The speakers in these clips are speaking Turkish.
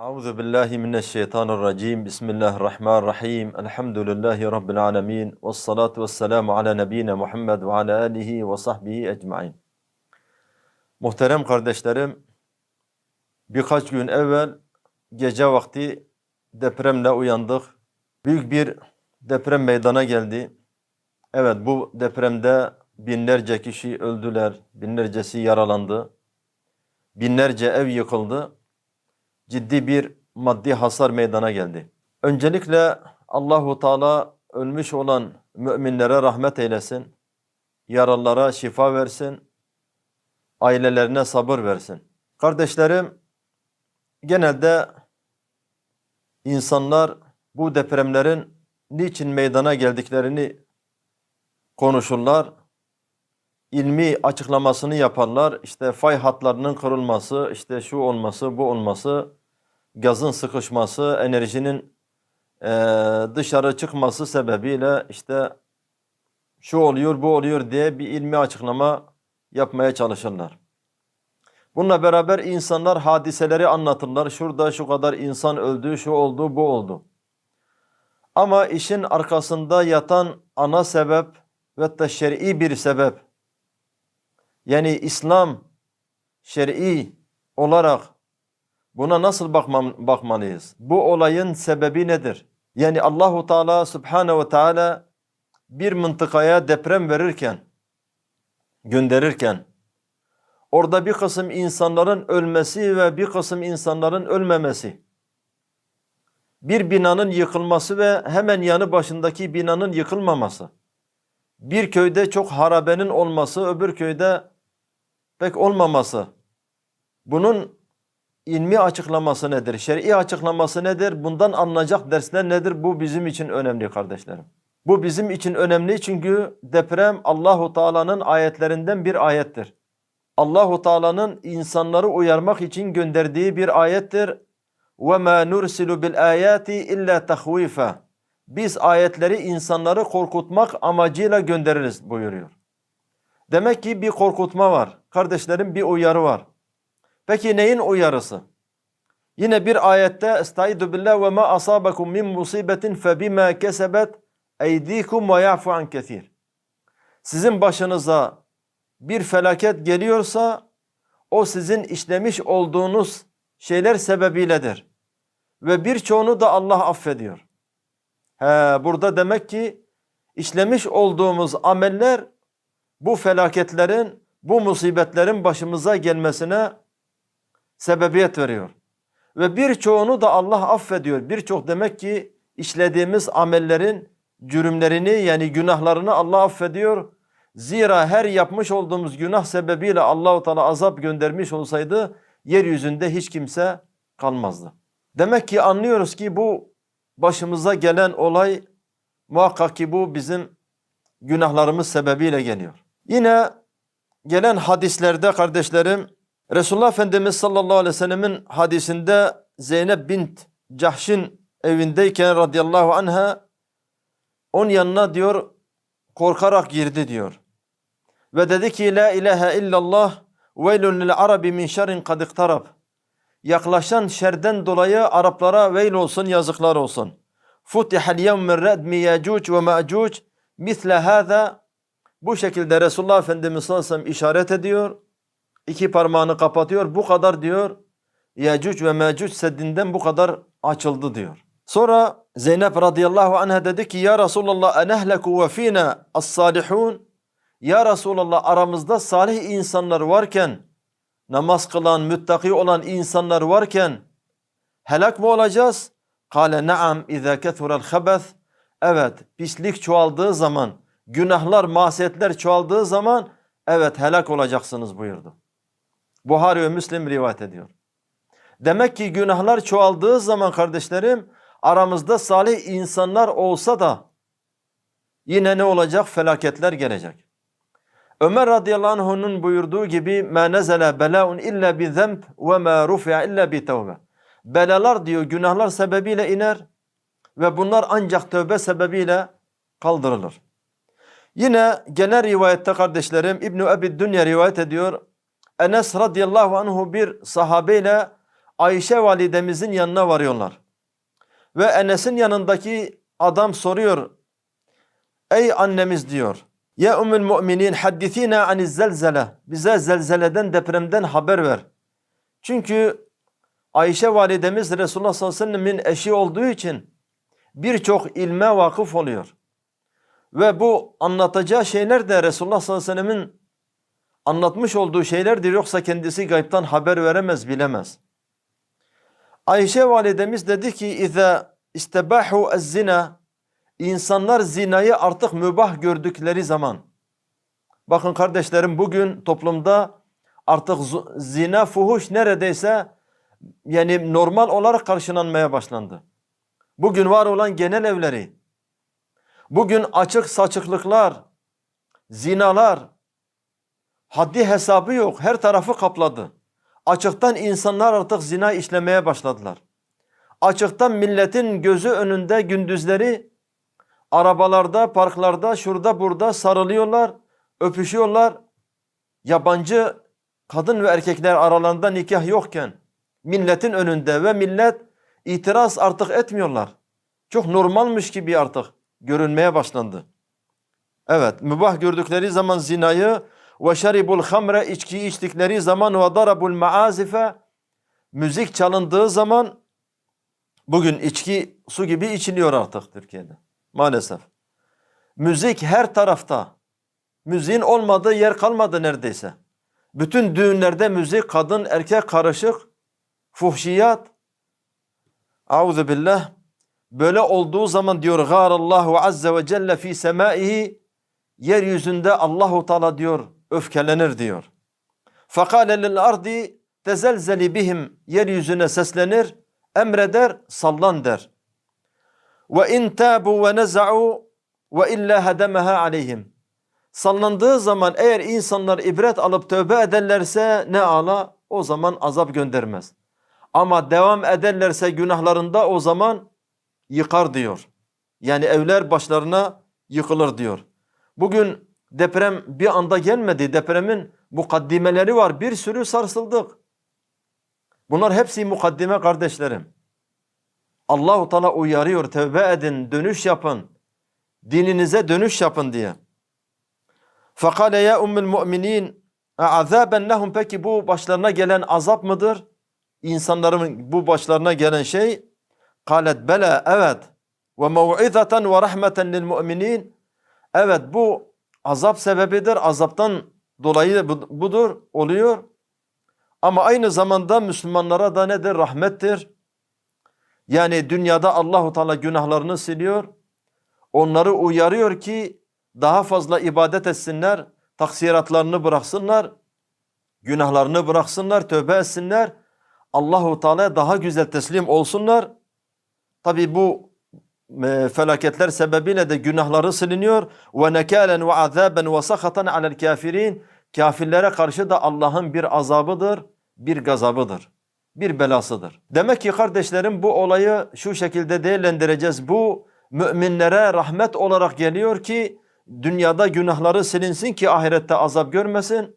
Euzu billahi mineşşeytanirracim. Bismillahirrahmanirrahim. Elhamdülillahi rabbil alamin. Ves salatu vesselamu ala nebiyina Muhammed ve ala alihi ve sahbihi ecmaîn. Muhterem kardeşlerim, birkaç gün evvel gece vakti depremle uyandık. Büyük bir deprem meydana geldi. Evet bu depremde binlerce kişi öldüler, binlercesi yaralandı. Binlerce ev yıkıldı ciddi bir maddi hasar meydana geldi. Öncelikle Allahu Teala ölmüş olan müminlere rahmet eylesin. Yaralılara şifa versin. Ailelerine sabır versin. Kardeşlerim, genelde insanlar bu depremlerin niçin meydana geldiklerini konuşurlar. İlmi açıklamasını yaparlar. İşte fay hatlarının kırılması, işte şu olması, bu olması, gazın sıkışması, enerjinin eee, dışarı çıkması sebebiyle işte şu oluyor, bu oluyor diye bir ilmi açıklama yapmaya çalışırlar. Bununla beraber insanlar hadiseleri anlatırlar. Şurada şu kadar insan öldü, şu oldu, bu oldu. Ama işin arkasında yatan ana sebep ve da şer'i bir sebep. Yani İslam şer'i olarak buna nasıl bakmam, bakmalıyız? Bu olayın sebebi nedir? Yani Allahu Teala Subhanahu ve Teala bir mıntıkaya deprem verirken, gönderirken orada bir kısım insanların ölmesi ve bir kısım insanların ölmemesi, bir binanın yıkılması ve hemen yanı başındaki binanın yıkılmaması, bir köyde çok harabenin olması, öbür köyde pek olmaması, bunun ilmi açıklaması nedir? Şer'i açıklaması nedir? Bundan anlayacak dersler nedir? Bu bizim için önemli kardeşlerim. Bu bizim için önemli çünkü deprem Allahu Teala'nın ayetlerinden bir ayettir. Allahu Teala'nın insanları uyarmak için gönderdiği bir ayettir. Ve ma nursilu bil ayati illa tahwifa. Biz ayetleri insanları korkutmak amacıyla göndeririz buyuruyor. Demek ki bir korkutma var. Kardeşlerim bir uyarı var. Peki neyin uyarısı? Yine bir ayette Estaizu billah ve ma asabakum min musibetin fe bima kesebet eydikum ve ya'fu an kesir. Sizin başınıza bir felaket geliyorsa o sizin işlemiş olduğunuz şeyler sebebiyledir. Ve birçoğunu da Allah affediyor. He, burada demek ki işlemiş olduğumuz ameller bu felaketlerin, bu musibetlerin başımıza gelmesine sebebiyet veriyor. Ve birçoğunu da Allah affediyor. Birçok demek ki işlediğimiz amellerin cürümlerini yani günahlarını Allah affediyor. Zira her yapmış olduğumuz günah sebebiyle Allahu Teala azap göndermiş olsaydı yeryüzünde hiç kimse kalmazdı. Demek ki anlıyoruz ki bu başımıza gelen olay muhakkak ki bu bizim günahlarımız sebebiyle geliyor. Yine gelen hadislerde kardeşlerim Resulullah Efendimiz sallallahu aleyhi ve sellemin hadisinde Zeynep bint Cahş'ın evindeyken radıyallahu anha onun yanına diyor korkarak girdi diyor. Ve dedi ki la ilahe illallah veylun lil arabi min şerrin kad iktarab. Yaklaşan şerden dolayı Araplara veil olsun yazıklar olsun. Futihal yevmin redmi yacuc ve macuc misle hâzâ bu şekilde Resulullah Efendimiz sallallahu işaret ediyor. İki parmağını kapatıyor. Bu kadar diyor. Yecüc ve Mecüc seddinden bu kadar açıldı diyor. Sonra Zeynep radıyallahu anha dedi ki ya Resulallah enehleku ve fina as-salihun ya Resulallah aramızda salih insanlar varken namaz kılan, müttaki olan insanlar varken helak mı olacağız? Kale naam izâ kethurel habeth Evet pislik çoğaldığı zaman günahlar, masiyetler çoğaldığı zaman evet helak olacaksınız buyurdu. Buhari ve Müslim rivayet ediyor. Demek ki günahlar çoğaldığı zaman kardeşlerim aramızda salih insanlar olsa da yine ne olacak? Felaketler gelecek. Ömer radıyallahu anh'ın buyurduğu gibi مَا نَزَلَ بَلَاءٌ اِلَّا بِذَنْبٍ وَمَا رُفِعَ اِلَّا بِتَوْبَةٍ Belalar diyor günahlar sebebiyle iner ve bunlar ancak tövbe sebebiyle kaldırılır. Yine genel rivayette kardeşlerim İbn-i Ebi Dünya rivayet ediyor. Enes radıyallahu anhu bir sahabeyle Ayşe validemizin yanına varıyorlar. Ve Enes'in yanındaki adam soruyor. Ey annemiz diyor. Ya ümmül müminin haddithina aniz zelzele. Bize zelzeleden depremden haber ver. Çünkü Ayşe validemiz Resulullah sallallahu aleyhi ve sellemin eşi olduğu için birçok ilme vakıf oluyor. Ve bu anlatacağı şeyler de Resulullah sallallahu aleyhi ve sellemin anlatmış olduğu şeylerdir. Yoksa kendisi gaybtan haber veremez, bilemez. Ayşe validemiz dedi ki İza istebahu ez-zina İnsanlar zinayı artık mübah gördükleri zaman bakın kardeşlerim bugün toplumda artık zina fuhuş neredeyse yani normal olarak karşılanmaya başlandı. Bugün var olan genel evleri bugün açık saçıklıklar zinalar haddi hesabı yok her tarafı kapladı. Açıktan insanlar artık zina işlemeye başladılar. Açıktan milletin gözü önünde gündüzleri arabalarda, parklarda, şurada burada sarılıyorlar, öpüşüyorlar. Yabancı kadın ve erkekler aralarında nikah yokken milletin önünde ve millet itiraz artık etmiyorlar. Çok normalmiş gibi artık görünmeye başlandı. Evet, mübah gördükleri zaman zinayı ve şeribul hamre içkiyi içtikleri zaman ve darabul maazife müzik çalındığı zaman bugün içki su gibi içiliyor artık Türkiye'de. Maalesef. Müzik her tarafta. Müziğin olmadığı yer kalmadı neredeyse. Bütün düğünlerde müzik kadın erkek karışık. Fuhşiyat. Auzu billah. Böyle olduğu zaman diyor Gârallahu azze ve celle fi semaihi yeryüzünde Allahu Teala diyor öfkelenir diyor. Fakale lil ardi tezelzeli bihim yeryüzüne seslenir, emreder, sallan der. Ve in tabu ve neza'u ve illa hadamaha aleyhim. Sallandığı zaman eğer insanlar ibret alıp tövbe ederlerse ne ala o zaman azap göndermez. Ama devam ederlerse günahlarında o zaman yıkar diyor. Yani evler başlarına yıkılır diyor. Bugün deprem bir anda gelmedi. Depremin mukaddimeleri var. Bir sürü sarsıldık. Bunlar hepsi mukaddime kardeşlerim. Allahu Teala uyarıyor. Tevbe edin, dönüş yapın. Dininize dönüş yapın diye. Fakale ya ummul müminin azaben lehum peki bu başlarına gelen azap mıdır? İnsanların bu başlarına gelen şey kalet bela evet ve mev'izaten ve rahmeten lil müminin evet bu azap sebebidir. Azaptan dolayı bu- budur oluyor. Ama aynı zamanda Müslümanlara da nedir? Rahmettir. Yani dünyada Allahu Teala günahlarını siliyor. Onları uyarıyor ki daha fazla ibadet etsinler, taksiratlarını bıraksınlar, günahlarını bıraksınlar, tövbe etsinler. Allahu Teala'ya daha güzel teslim olsunlar. Tabi bu e, felaketler sebebiyle de günahları siliniyor. Ve nekalen ve azaben ve sakatan alel kafirin. Kafirlere karşı da Allah'ın bir azabıdır, bir gazabıdır, bir belasıdır. Demek ki kardeşlerim bu olayı şu şekilde değerlendireceğiz. Bu müminlere rahmet olarak geliyor ki dünyada günahları silinsin ki ahirette azap görmesin.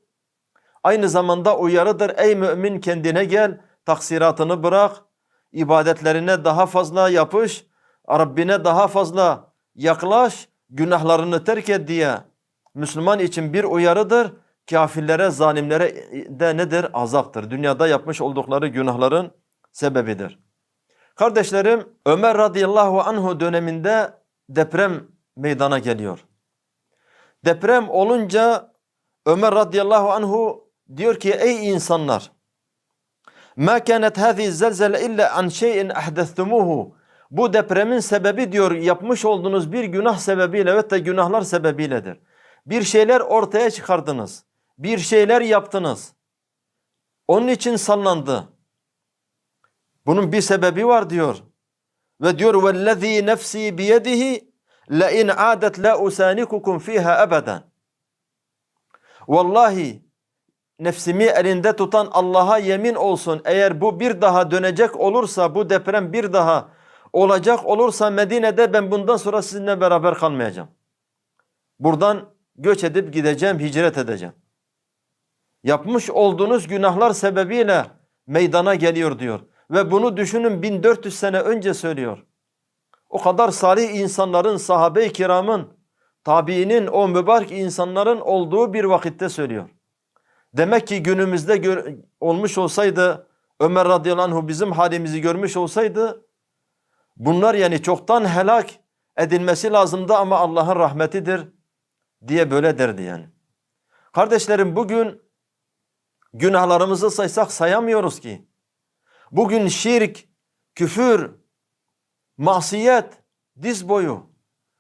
Aynı zamanda uyarıdır. Ey mümin kendine gel, taksiratını bırak, ibadetlerine daha fazla yapış, Rabbine daha fazla yaklaş, günahlarını terk et diye Müslüman için bir uyarıdır. Kafirlere, zalimlere de nedir? Azaptır. Dünyada yapmış oldukları günahların sebebidir. Kardeşlerim Ömer radıyallahu anhu döneminde deprem meydana geliyor. Deprem olunca Ömer radıyallahu anhu diyor ki ey insanlar ma kanet hadi zelzele illa an şeyin ahdestumuhu bu depremin sebebi diyor yapmış olduğunuz bir günah sebebiyle ve de günahlar sebebiyledir. Bir şeyler ortaya çıkardınız. Bir şeyler yaptınız. Onun için sallandı. Bunun bir sebebi var diyor. Ve diyor vellezî nefsî biyedihi la in âdet la usanikukum fiha ebeden. Vallahi nefsimi elinde tutan Allah'a yemin olsun eğer bu bir daha dönecek olursa bu deprem bir daha olacak olursa Medine'de ben bundan sonra sizinle beraber kalmayacağım. Buradan göç edip gideceğim, hicret edeceğim. Yapmış olduğunuz günahlar sebebiyle meydana geliyor diyor. Ve bunu düşünün 1400 sene önce söylüyor. O kadar salih insanların, sahabe-i kiramın, tabiinin, o mübarek insanların olduğu bir vakitte söylüyor. Demek ki günümüzde olmuş olsaydı, Ömer radıyallahu anh bizim halimizi görmüş olsaydı, bunlar yani çoktan helak edilmesi lazımdı ama Allah'ın rahmetidir diye böyle derdi yani. Kardeşlerim bugün günahlarımızı saysak sayamıyoruz ki. Bugün şirk, küfür, masiyet diz boyu.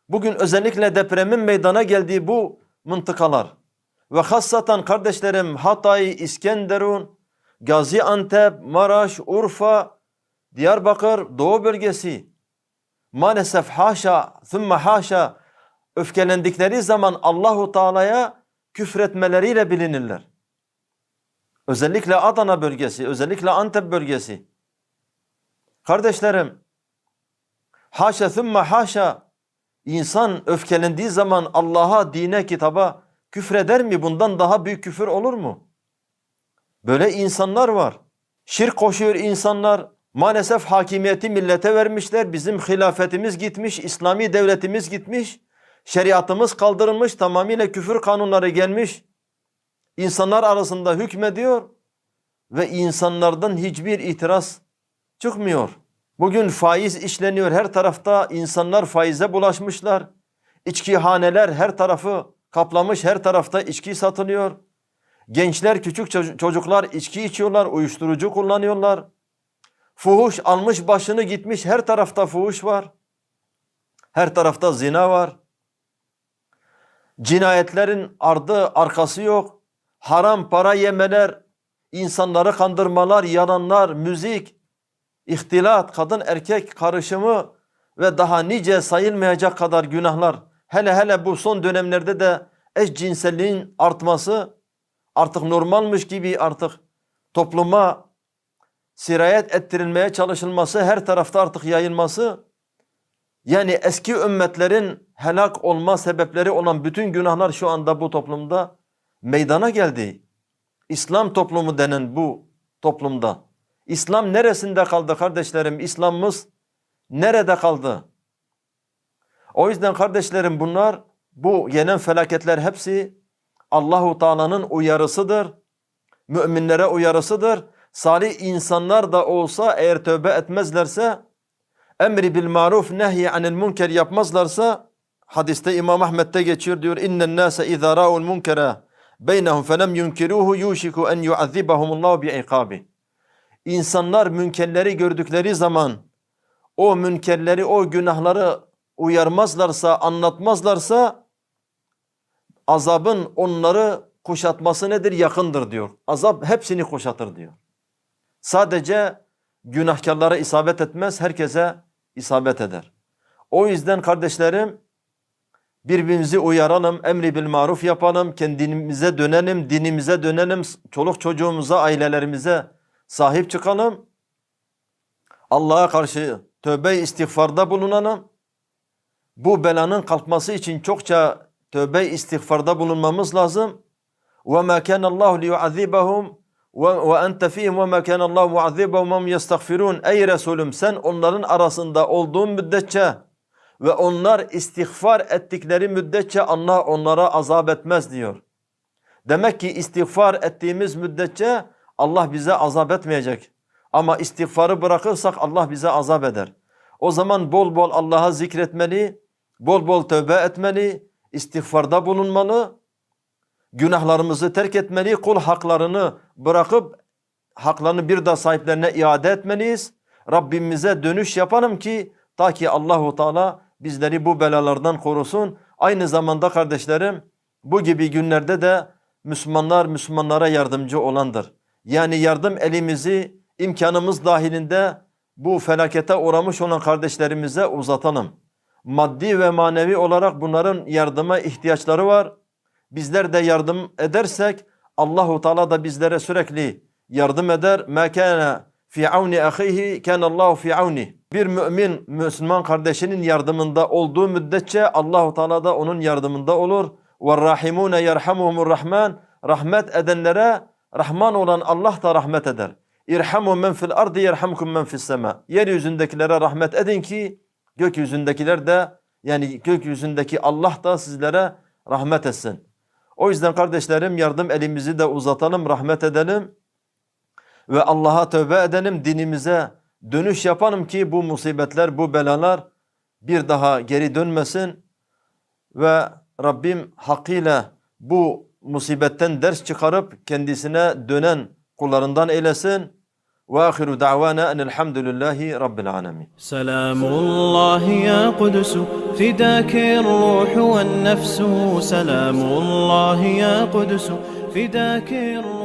Bugün özellikle depremin meydana geldiği bu mıntıkalar ve hassatan kardeşlerim Hatay, İskenderun, Gaziantep, Maraş, Urfa, Diyarbakır, Doğu bölgesi maalesef haşa, thumma haşa öfkelendikleri zaman Allahu Teala'ya küfretmeleriyle bilinirler. Özellikle Adana bölgesi, özellikle Antep bölgesi. Kardeşlerim, haşa thumma haşa insan öfkelendiği zaman Allah'a, dine, kitaba küfreder mi? Bundan daha büyük küfür olur mu? Böyle insanlar var. Şirk koşuyor insanlar. Maalesef hakimiyeti millete vermişler. Bizim hilafetimiz gitmiş, İslami devletimiz gitmiş. Şeriatımız kaldırılmış, tamamıyla küfür kanunları gelmiş. İnsanlar arasında hükmediyor ve insanlardan hiçbir itiraz çıkmıyor. Bugün faiz işleniyor her tarafta. insanlar faize bulaşmışlar. İçkihaneler her tarafı kaplamış, her tarafta içki satılıyor. Gençler, küçük ço- çocuklar içki içiyorlar, uyuşturucu kullanıyorlar. Fuhuş almış başını gitmiş, her tarafta fuhuş var. Her tarafta zina var. Cinayetlerin ardı arkası yok. Haram para yemeler, insanları kandırmalar, yalanlar, müzik, ihtilat, kadın erkek karışımı ve daha nice sayılmayacak kadar günahlar. Hele hele bu son dönemlerde de eşcinselliğin artması artık normalmiş gibi artık topluma sirayet ettirilmeye çalışılması, her tarafta artık yayılması yani eski ümmetlerin helak olma sebepleri olan bütün günahlar şu anda bu toplumda meydana geldi. İslam toplumu denen bu toplumda. İslam neresinde kaldı kardeşlerim? İslam'ımız nerede kaldı? O yüzden kardeşlerim bunlar bu gelen felaketler hepsi Allahu Teala'nın uyarısıdır. Müminlere uyarısıdır. Salih insanlar da olsa eğer tövbe etmezlerse emri bil maruf nehy anil münker yapmazlarsa hadiste İmam Ahmet'te geçiyor diyor innen nase iza ra'ul munkera beynehum felem yunkiruhu yushiku en yu'azzibahumullahu bi'iqabi. İnsanlar münkerleri gördükleri zaman o münkerleri o günahları uyarmazlarsa anlatmazlarsa azabın onları kuşatması nedir? Yakındır diyor. Azap hepsini kuşatır diyor. Sadece günahkarlara isabet etmez, herkese isabet eder. O yüzden kardeşlerim birbirimizi uyaralım, emri bil maruf yapalım, kendimize dönelim, dinimize dönelim, çoluk çocuğumuza, ailelerimize sahip çıkalım. Allah'a karşı tövbe istiğfarda bulunalım Bu belanın kalkması için çokça tövbe istiğfarda bulunmamız lazım. وَمَا كَانَ اللّٰهُ لِيُعَذِّبَهُمْ وَاَنْتَ ف۪يهِمْ وَمَا كَانَ اللّٰهُ مُعَذِّبَهُمْ وَمْ يَسْتَغْفِرُونَ Ey Resulüm sen onların arasında olduğun müddetçe ve onlar istiğfar ettikleri müddetçe Allah onlara azap etmez diyor. Demek ki istiğfar ettiğimiz müddetçe Allah bize azap etmeyecek. Ama istiğfarı bırakırsak Allah bize azap eder. O zaman bol bol Allah'a zikretmeli, bol bol tövbe etmeli, istiğfarda bulunmalı, günahlarımızı terk etmeli, kul haklarını bırakıp haklarını bir daha sahiplerine iade etmeliyiz. Rabbimize dönüş yapalım ki ta ki Allahu Teala bizleri bu belalardan korusun. Aynı zamanda kardeşlerim bu gibi günlerde de Müslümanlar Müslümanlara yardımcı olandır. Yani yardım elimizi imkanımız dahilinde bu felakete uğramış olan kardeşlerimize uzatalım. Maddi ve manevi olarak bunların yardıma ihtiyaçları var. Bizler de yardım edersek Allahu Teala da bizlere sürekli yardım eder. Ma kana fi auni ahihi kana Allahu fi auni. Bir mümin Müslüman kardeşinin yardımında olduğu müddetçe Allahu Teala da onun yardımında olur. Ve rahimune yerhamuhumur rahman. Rahmet edenlere Rahman olan Allah da rahmet eder. İrhamu men fil ardı yerhamkum men fis sema. Yeryüzündekilere rahmet edin ki gökyüzündekiler de yani gökyüzündeki Allah da sizlere rahmet etsin. O yüzden kardeşlerim yardım elimizi de uzatalım, rahmet edelim ve Allah'a tövbe edelim, dinimize dönüş yapalım ki bu musibetler, bu belalar bir daha geri dönmesin ve Rabbim hakkıyla bu musibetten ders çıkarıp kendisine dönen kullarından eylesin. Ve ahiru da'vana enelhamdülillahi rabbil alemin. سلام الله يا قدس فداك الروح والنفس سلام الله يا قدس فداك الروح